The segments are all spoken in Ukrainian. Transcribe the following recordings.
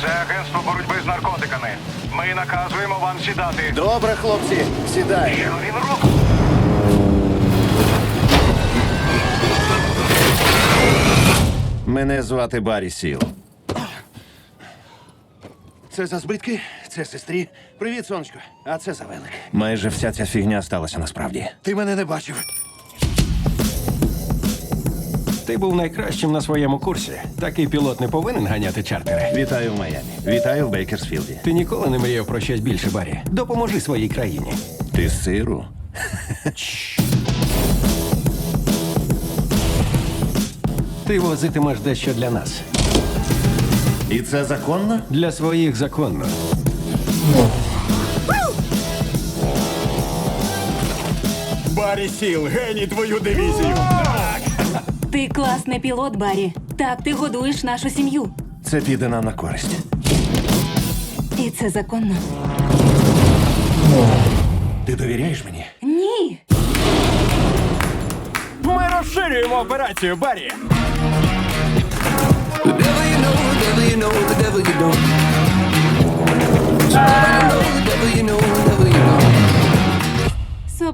Це агентство боротьби з наркотиками. Ми наказуємо вам сідати. Добре, хлопці, сідай. Що він робить? Мене звати Баррі Сіл. Це за збитки, це сестрі. Привіт, сонечко. А це за велик. Майже вся ця фігня сталася насправді. Ти мене не бачив. Ти був найкращим на своєму курсі. Такий пілот не повинен ганяти чартери. Вітаю в Майамі. Вітаю в Бейкерсфілді. Ти ніколи не мріяв про щось більше, Барі. Допоможи своїй країні. Ти з сиру? Ти возитимеш дещо для нас. І це законно? Для своїх законно. Барі Сіл, геній твою дивізію. Ти класний пілот, Барі. Так, ти годуєш нашу сім'ю. Це піде нам на користь. І це законно. Ти довіряєш мені? Ні. Ми розширюємо операцію, Барі. The devil you know, the devil you know, the devil you don't.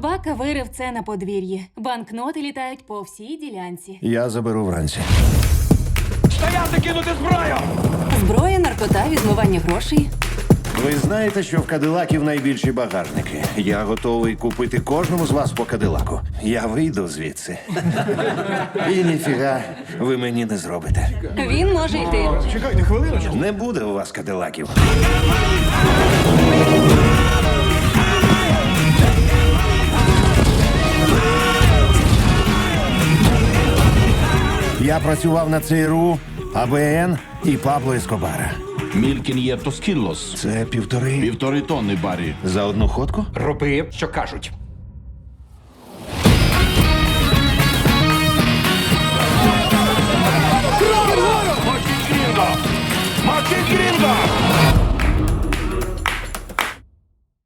Собака вирив це на подвір'ї. Банкноти літають по всій ділянці. Я заберу вранці. Стояти кинути зброю! Зброя, наркота, відмивання грошей. Ви знаєте, що в кадилаків найбільші багажники. Я готовий купити кожному з вас по кадилаку. Я вийду звідси. І ніфіга ви мені не зробите. Він може йти. Чекайте хвилиночку. Не буде у вас кадилаків. Я працював на ЦРУ, АБН і Пабло Ескобара. Мількін є Тоскіллос. Це півтори Півтори тонни барі. за одну ходку? Роби, що кажуть. Мачі Грінго! Мачі Грінго!